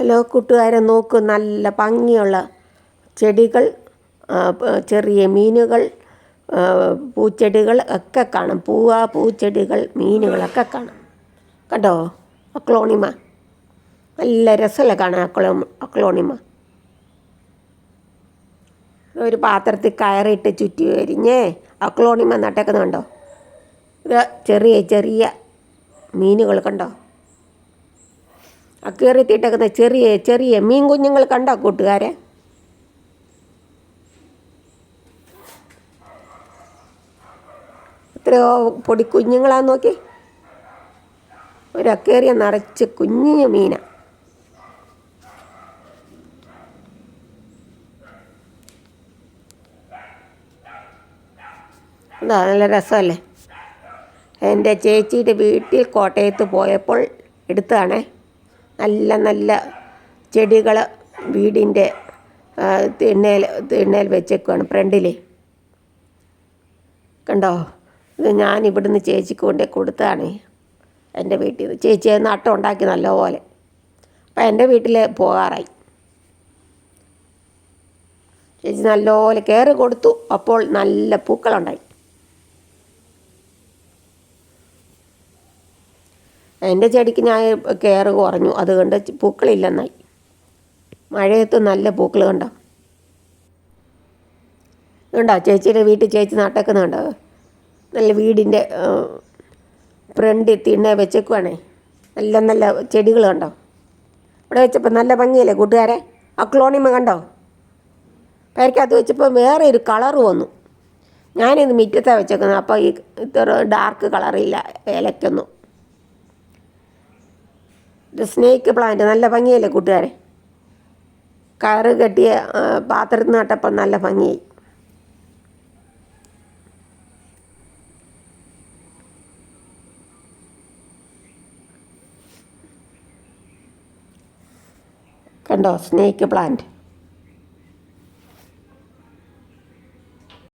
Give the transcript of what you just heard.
Hello കൂട്ടുകാരെ നോക്ക് നല്ല ഭംഗിയുള്ള ചെടികൾ ചെറിയ മീനുകൾ പൂച്ചെടികൾ ഒക്കെ കാണാം. പൂവ പൂച്ചെടികൾ മീനുകളൊക്കെ കാണാം. കണ്ടോ? അക്ലോണിമ. നല്ല രസമല്ലേ കാണാൻ അക്ലോ അക്ലോണിമ. ഒരു പാത്രത്തിൽ കയറിയിട്ട് ചുറ്റി വരിഞ്ഞേ അക്ലോണിമ നട്ടേക്കുന്നുണ്ടോ ഇത് ചെറിയ ചെറിയ മീനുകൾ കണ്ടോ? അക്കേറി തീട്ടക്കുന്ന ചെറിയ ചെറിയ മീൻ കുഞ്ഞുങ്ങൾ കണ്ടോ കൂട്ടുകാരെ? എത്രയോ പൊടി കുഞ്ഞുങ്ങളാന്ന് നോക്കി. ഒരു നിറച്ച് കുഞ്ഞു മീന. എന്താ നല്ല രസമല്ലേ? എന്റെ ചേച്ചിയുടെ വീട്ടിൽ കോട്ടയത്ത് പോയപ്പോൾ എടുത്തതാണേ. നല്ല നല്ല ചെടികൾ വീടിന്റെ തിണ്ണേൽ തിണ്ണയിൽ വെച്ചേക്കുവാണ് ഫ്രണ്ടിൽ. കണ്ടോ? ഇത് ഞാൻ ഇവിടുന്ന് ചേച്ചിക്ക് കൊണ്ടേ കൊടുത്തതാണ് എന്റെ വീട്ടിൽ നിന്ന്. ചേച്ചി അത് നട്ടം ഉണ്ടാക്കി നല്ലപോലെ. അപ്പം എന്റെ വീട്ടിൽ പോകാറായി. ചേച്ചി നല്ലപോലെ കയറി കൊടുത്തു. അപ്പോൾ നല്ല പൂക്കളുണ്ടായി. എന്റെ ചെടിക്ക് ഞാൻ കെയർ കുറഞ്ഞു. അതുകൊണ്ട് പൂക്കളില്ലെന്നായി. മഴയത്ത് നല്ല പൂക്കൾ കണ്ടോ? ഉണ്ടോ ചേച്ചിയുടെ വീട്ടിൽ ചേച്ചി നട്ടേക്കുന്നുണ്ടോ നല്ല വീടിന്റെ ഫ്രണ്ടിൽ തിണ്ണ വെച്ചേക്കുവാണേ. നല്ല നല്ല ചെടികൾ കണ്ടോ? ഇവിടെ വെച്ചപ്പോൾ നല്ല ഭംഗിയല്ലേ കൂട്ടുകാരെ? ആ ക്ലോണിമ കണ്ടോ? പേരക്കകത്ത് വെച്ചപ്പോൾ വേറെ ഒരു കളർ വന്നു. ഞാനിത് മിറ്റത്താണ് വെച്ചേക്കുന്നത്. അപ്പോൾ ഈ ഇത്ര ഡാർക്ക് കളറില്ല ഇലയ്ക്കൊന്നും ഇത് സ്നേക്ക് പ്ലാന്റ്. നല്ല ഭംഗിയല്ലേ കൂട്ടുകാരെ? കയറ് കെട്ടിയ പാത്രത്തിൽ നട്ടപ്പം നല്ല ഭംഗിയായി. കണ്ടോ? Snake plant.